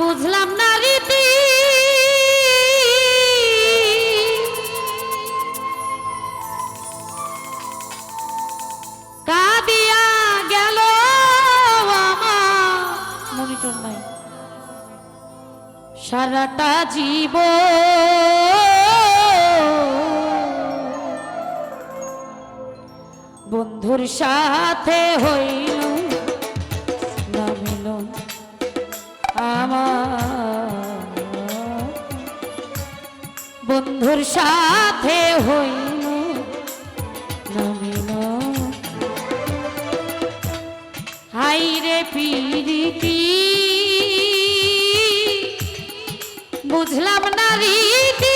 বুঝলাম না রীতি। সারাটা জীব বন্ধুর সাথে হইল বন্ধুর সাথে হইল হাইরে হাই বুঝলাম না রীতি।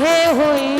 সাথে হইল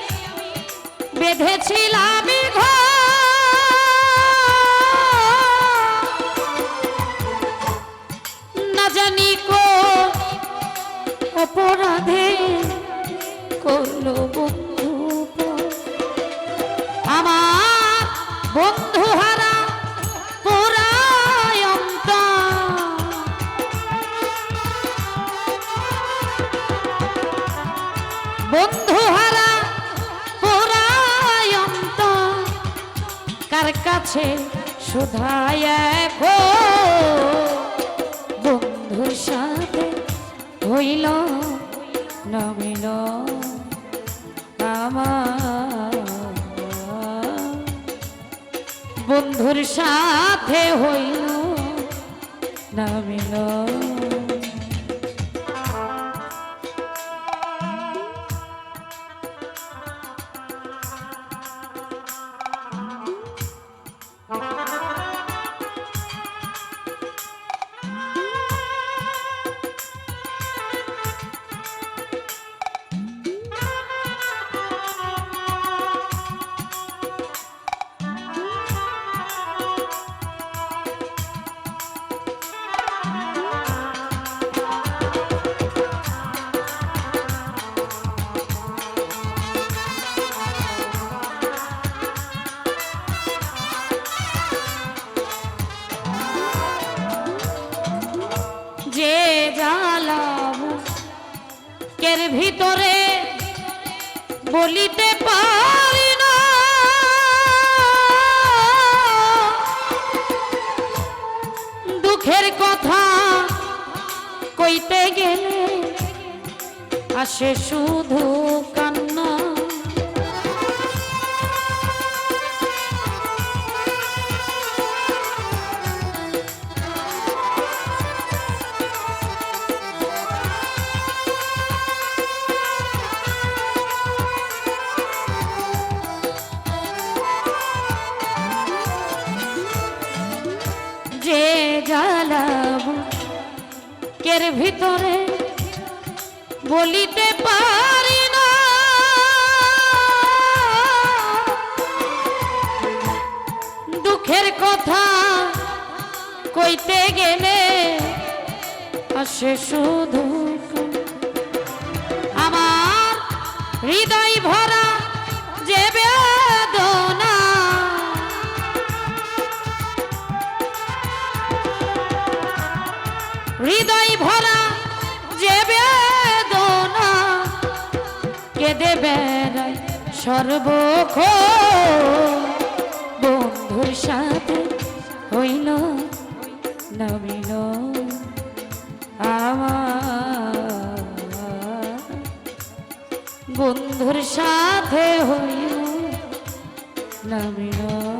বেঁধেছিলাম। না জানি কো অপরাধে করল বন্ধু আমার বন্ধু হারা শুধায় কের ভিতরে বলিতে পারি না। দুঃখের কথা কইতে গেলে আসে শুধু কের ভিতরে বলিতে পারি না। দুঃখের কথা কইতে গেলে আসে শুধু আমার হৃদয় ভরা যে হৃদয় ভরা যে বেদনা কেঁদে বেড়ায় সর্বক্ষ বন্ধুর সাথে হইল নবীন আমার। বন্ধুর সাথে হইল নবীন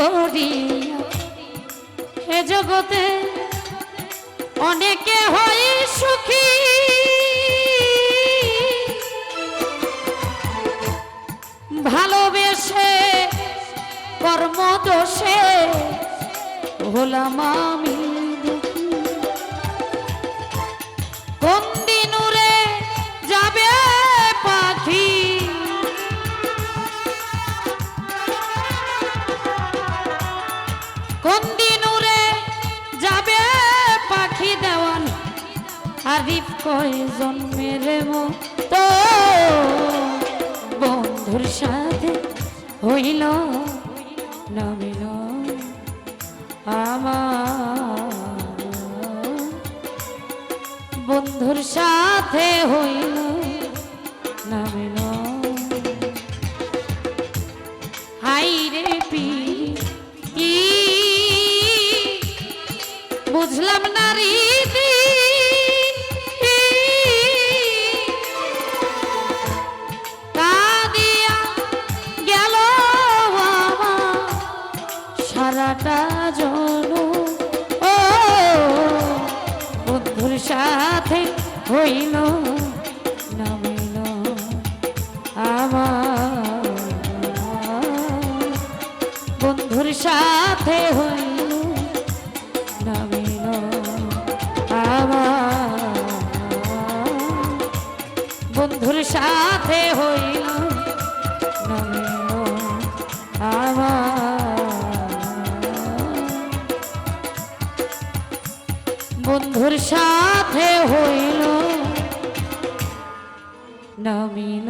প্রেম হে জগতে অনেকে হয় সুখী। ভালোবেসে কর্মদোষে হলাম আমি। কয় জন্মের মতো বন্ধুর সাথে হইল নামিল আমার। বন্ধুর সাথে হইল বন্ধুর সাথে হইল নামিল আমার। বন্ধুর সাথে হইল সাথে হইল বন্ধুর সাথে হইল নামিল।